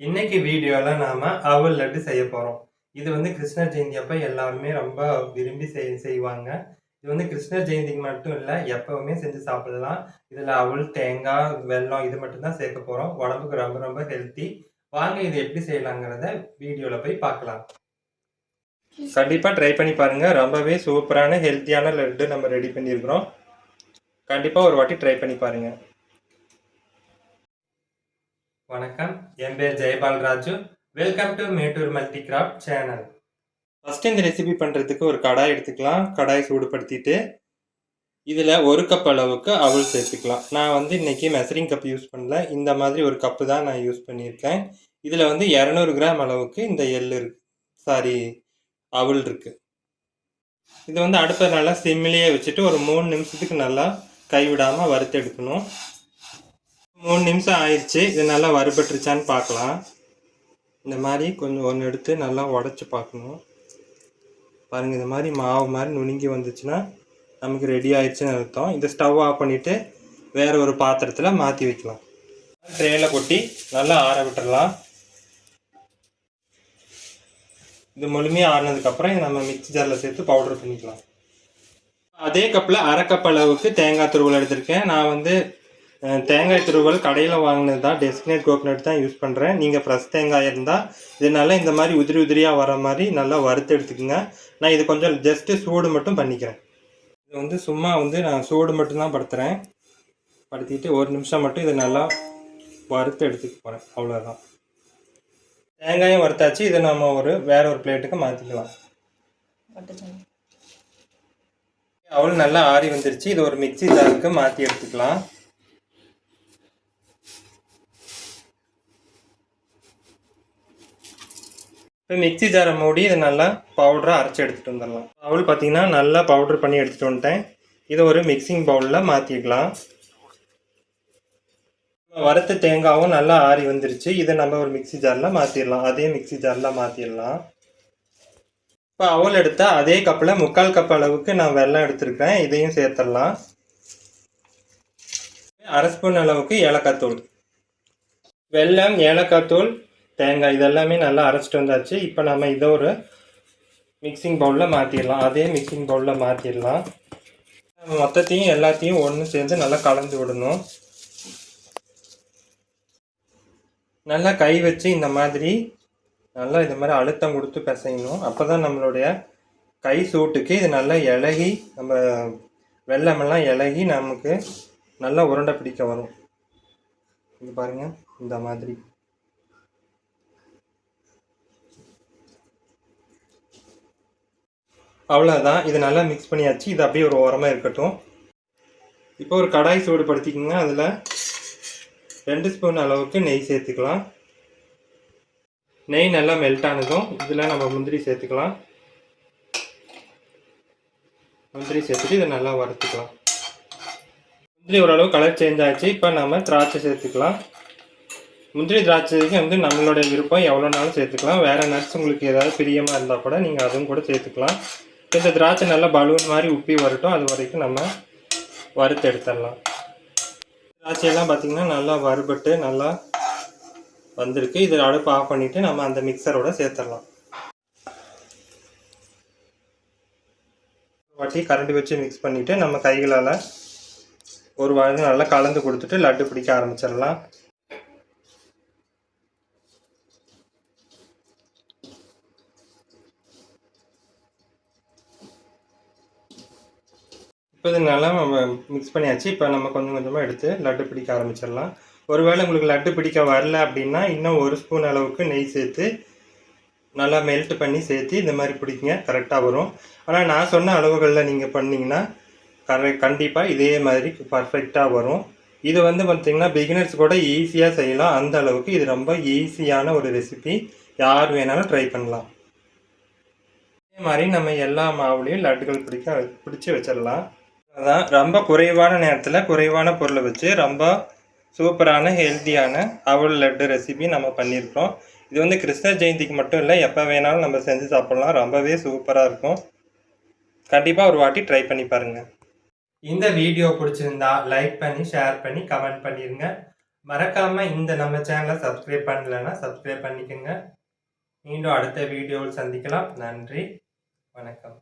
இன்னைக்கு வீடியோவில் நாம அவல் லட்டு செய்ய போகிறோம் இது வந்து கிருஷ்ணர் ஜெயந்தி அப்போ எல்லாருமே ரொம்ப விரும்பி செய் செய்வாங்க. இது வந்து கிருஷ்ணர் ஜெயந்திக்கு மட்டும் இல்லை எப்பவுமே செஞ்சு சாப்பிடலாம். இதில் அவல் தேங்காய் வெல்லம் இது மட்டும் தான் சேர்க்க போகிறோம் உடம்புக்கு ரொம்ப ரொம்ப ஹெல்த்தி வாங்க இது எப்படி செய்யலாங்கிறத வீடியோவில் போய் பார்க்கலாம். கண்டிப்பாக ட்ரை பண்ணி பாருங்க. ரொம்பவே சூப்பரான ஹெல்த்தியான லட்டு நம்ம ரெடி பண்ணியிருக்கிறோம். கண்டிப்பாக ஒரு வாட்டி ட்ரை பண்ணி பாருங்கள் வணக்கம். என் பேர் Jayapal Raju welcome to Mettur multi craft channel first இந்த ரெசிபி பண்ணுறதுக்கு ஒரு கடாய் எடுத்துக்கலாம். கடாய் சூடுபடுத்திட்டு இதில் ஒரு கப் அளவுக்கு அவள் சேர்த்துக்கலாம். நான் வந்து இன்றைக்கி மெசரிங் கப் யூஸ் பண்ணல. இந்த மாதிரி ஒரு கப்பு தான் நான் யூஸ் பண்ணியிருக்கேன். இதில் வந்து இரநூறு கிராம் அளவுக்கு இந்த எள் இருக்கு. சாரி அவள் இருக்குது இது வந்து அடுப்பை நல்லா சிம்மிலேயே வச்சுட்டு ஒரு மூணு நிமிஷத்துக்கு நல்லா கைவிடாமல் வறுத்து எடுக்கணும். மூணு நிமிஷம் ஆயிடுச்சு இது நல்லா வறுபட்டுருச்சான்னு பார்க்கலாம். இந்த மாதிரி கொஞ்சம் ஒன்று எடுத்து நல்லா உடச்சி பார்க்கணும். பாருங்கள் இந்த மாதிரி மாவு மாதிரி நுணுங்கி வந்துச்சுன்னா நமக்கு ரெடி ஆயிடுச்சுன்னு அர்த்தம். இந்த ஸ்டவ் ஆஃப் பண்ணிவிட்டு வேறு ஒரு பாத்திரத்தில் மாற்றி வைக்கலாம். ட்ரேயில் கொட்டி நல்லா ஆற விட்டுடலாம் இது முழுமையாக ஆறினதுக்கப்புறம் இதை நம்ம மிக்சி ஜாரில் சேர்த்து பவுடர் பண்ணிக்கலாம். அதே கப்பில் அரை கப் அளவுக்கு தேங்காய் துருவல் எடுத்திருக்கேன். நான் வந்து தேங்காய் துருவல் கடையில் வாங்கினது தான் டெஸ்டினேட் கோகனட் தான் யூஸ் பண்ணுறேன் நீங்கள் ஃப்ரெஷ் தேங்காய் இருந்தால் இது நல்லா இந்த மாதிரி உதிரி உதிரியாக வர மாதிரி நல்லா வறுத்து எடுத்துக்கோங்க. நான் இது கொஞ்சம் ஜஸ்ட்டு சூடு மட்டும் பண்ணிக்கிறேன். இது வந்து சும்மா வந்து நான் சூடு மட்டும்தான் படுத்துகிறேன் படுத்திட்டு ஒரு நிமிஷம் மட்டும் இதை நல்லா வறுத்து எடுத்துக்க போகிறேன் அவ்வளோதான் தேங்காயும் வறுத்தாச்சு. இதை நம்ம ஒரு வேற ஒரு பிளேட்டுக்கு மாற்றிக்கலாம் அவள் நல்லா ஆறி வந்துருச்சு. இது ஒரு மிக்ஸி ஜாருக்கு மாற்றி எடுத்துக்கலாம். இப்போ மிக்ஸி ஜாரை மூடி இதை நல்லா பவுடராக அரைச்சி எடுத்துகிட்டு வந்துடலாம். அவள் பார்த்தீங்கன்னா நல்லா பவுடர் பண்ணி எடுத்துகிட்டு வந்துட்டேன். இதை ஒரு மிக்சிங் பவுலில் மாற்றிக்கலாம் வறுத்த தேங்காவும் நல்லா ஆறி வந்துருச்சு. இதை நம்ம ஒரு மிக்ஸி ஜாரில் மாற்றிடலாம் அதே மிக்ஸி ஜாரில் மாற்றிடலாம் இப்போ அவல் எடுத்தால் அதே கப்பில் முக்கால் கப் அளவுக்கு நான் வெல்லம் எடுத்திருக்கேன் இதையும் சேர்த்துடலாம். அரை ஸ்பூன் அளவுக்கு ஏலக்காய் தூள். வெல்லம் ஏலக்காய் தூள் தேங்காய் இதெல்லாமே நல்லா அரைச்சிட்டு வந்தாச்சு. இப்போ நம்ம இதை ஒரு மிக்சிங் பவுலில் மாற்றிடலாம் அதே மிக்சிங் பவுலில் மாற்றிடலாம் மொத்தத்தையும் எல்லாத்தையும் ஒன்று சேர்ந்து நல்லா கலந்து விடணும். நல்லா கை வச்சு இந்த மாதிரி நல்லா இந்த மாதிரி அழுத்தம் கொடுத்து பிசையணும். அப்போ தான் நம்மளுடைய கை சூட்டுக்கு இது நல்லா இலகி நம்ம வெள்ளமெல்லாம் இலகி நமக்கு நல்லா உருண்டை பிடிக்க வரும். இது பாருங்கள் இந்த மாதிரி. அவ்வளோதான் இது நல்லா மிக்ஸ் பண்ணியாச்சு. இது அப்படியே ஒரு ஓரமாக இருக்கட்டும். இப்போ ஒரு கடாய் சூடுபடுத்திக்கோங்க அதில் ரெண்டு ஸ்பூன் அளவுக்கு நெய் சேர்த்துக்கலாம். நெய் நல்லா மெல்ட் ஆனதும் இதில் நம்ம முந்திரி சேர்த்துக்கலாம். முந்திரி சேர்த்துட்டு இதை நல்லா வறுத்துக்கலாம். முந்திரி ஓரளவு கலர் சேஞ்ச் ஆச்சு. இப்போ நம்ம திராட்சை சேர்த்துக்கலாம். முந்திரி திராட்சைக்கு வந்து நம்மளோட விருப்பம் எவ்வளோ நாளும் சேர்த்துக்கலாம். வேறு நட்ஸ் உங்களுக்கு ஏதாவது பிரியமாக இருந்தால் கூட நீங்கள் அதுவும் கூட சேர்த்துக்கலாம். இந்த திராட்சை நல்லா பலூன் மாதிரி உப்பி வரட்டும். அது வரைக்கும் நம்ம வறுத்து எடுத்துடலாம். திராட்சையெல்லாம் பார்த்தீங்கன்னா நல்லா வறுபட்டு நல்லா வந்திருக்கு. இது அடுப்பு ஆஃப் பண்ணிவிட்டு நம்ம அந்த மிக்சரோட சேர்த்துடலாம். வாட்டி கரண்டி வச்சு மிக்ஸ் பண்ணிவிட்டு நம்ம கைகளால் ஒரு வாரம் நல்லா கலந்து கொடுத்துட்டு லட்டு பிடிக்க ஆரம்பிச்சிடலாம். இப்போ இது நல்லா நம்ம மிக்ஸ் பண்ணியாச்சு. இப்போ நம்ம கொஞ்சம் கொஞ்சமாக எடுத்து லட்டு பிடிக்க ஆரம்பிச்சிடலாம். ஒருவேளை உங்களுக்கு லட்டு பிடிக்க வரல அப்படின்னா இன்னும் ஒரு ஸ்பூன் அளவுக்கு நெய் சேர்த்து நல்லா மெல்ட் பண்ணி சேர்த்து இந்த மாதிரி பிடிக்குங்க கரெக்டாக வரும். ஆனால் நான் சொன்ன அளவுகளில் நீங்கள் பண்ணிங்கன்னா கரெக்ட் கண்டிப்பாக இதே மாதிரி பர்ஃபெக்டாக வரும். இது வந்து பார்த்திங்கன்னா பிகினர்ஸ் கூட ஈஸியாக செய்யலாம். அந்த அளவுக்கு இது ரொம்ப ஈஸியான ஒரு ரெசிபி யார் வேணாலும் ட்ரை பண்ணலாம். இதே மாதிரி நம்ம எல்லா மாவுலேயும் லட்டுகள் பிடிக்க பிடிச்சி வச்சிடலாம். அதான் ரொம்ப குறைவான நேரத்தில் குறைவான பொருளை வச்சு ரொம்ப சூப்பரான ஹெல்த்தியான அவல் லட்டு ரெசிபி நம்ம பண்ணியிருக்கோம் இது வந்து கிருஷ்ண ஜெயந்திக்கு மட்டும் இல்லை எப்போ வேணாலும் நம்ம செஞ்சு சாப்பிட்லாம். ரொம்பவே சூப்பராக இருக்கும். கண்டிப்பாக ஒரு வாட்டி ட்ரை பண்ணி பாருங்கள் இந்த வீடியோ பிடிச்சிருந்தா லைக் பண்ணி ஷேர் பண்ணி கமெண்ட் பண்ணிடுங்க மறக்காமல் இந்த நம்ம சேனலை சப்ஸ்கிரைப் பண்ணலைன்னா சப்ஸ்கிரைப் பண்ணிக்கோங்க. மீண்டும் அடுத்த வீடியோவில் சந்திக்கலாம். நன்றி. வணக்கம்.